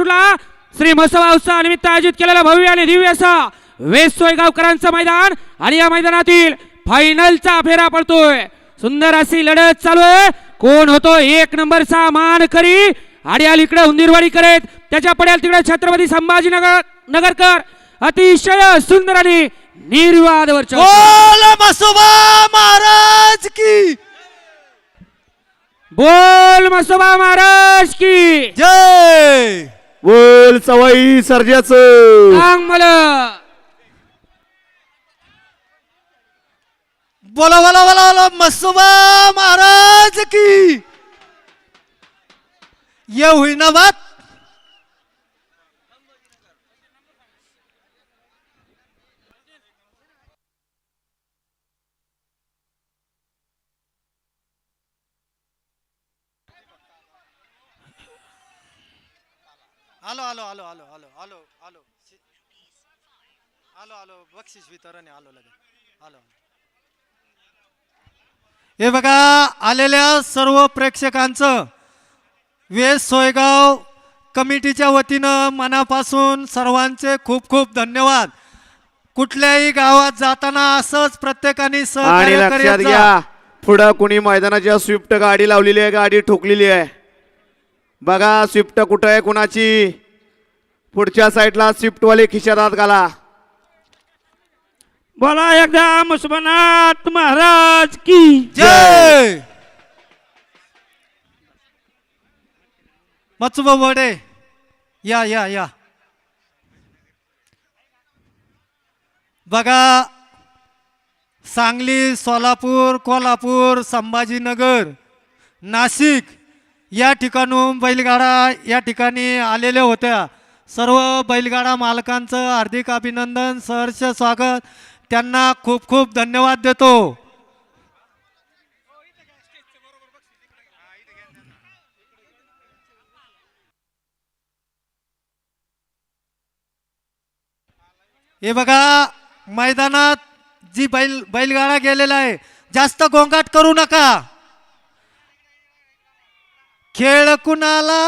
सुटला श्री मसोबा उत्सवा निमित्त आयोजित केलेला भव्य आणि दिव्य असा वेस सोयगावकरांचं मैदान आणि या मैदानातील फायनलचा फेरा पडतोय. सुंदर अशी लढत चालू आहे. कोण होतो? एक नंबरचा मानकरी आणि अलीकडे हुंदीरवाडी करेत. त्याच्या पड्याल तिकडे छत्रपती संभाजीनगर नगरकर. अतिशय सुंदर आणि निर्वाद वर्चस्व. बोल मसोबा महाराज की. बोल मसोबा महाराज की. सवाई सर्जाचं. सांग मला. बोला बोला बोला बोला मसोबा महाराज की. ये हुई ना बात. आलो आलो आलो आलो आलो आलो आलो आलो आलो बक्षीस वितरण आलो लगेच आलो हे बघा आलेल्या सर्व प्रेक्षकांचं वेस सोयगाव कमिटीच्या वतीनं मनापासून सर्वांचे खूप खूप धन्यवाद. कुठल्याही गावात जाताना असंच प्रत्येकाने आणि सहकार्य लक्षात जा. घ्या पुढं कुणी मैदानाच्या स्विफ्ट गाडी लावलेली आहे गाडी ठोकलेली आहे. बघा स्विफ्ट कुठं आहे कुणाची? पुढच्या साईडला स्विफ्ट वाले खिशात घाला. बोला एकदा मुसबनाथ महाराज की जय! मचुबा बडे या या या. बघा सांगली सोलापूर कोल्हापूर संभाजीनगर नाशिक या ठिकाणून बैलगाडा या ठिकाणी आलेल्या होत्या. सर्व बैलगाडा मालकांचं हार्दिक अभिनंदन सहर्ष स्वागत. त्यांना खूप खूप धन्यवाद देतो. हे बघा मैदानात जी बैल बैलगाडा गेलेला आहे जास्त गोंगाट करू नका. खेळ कुणाला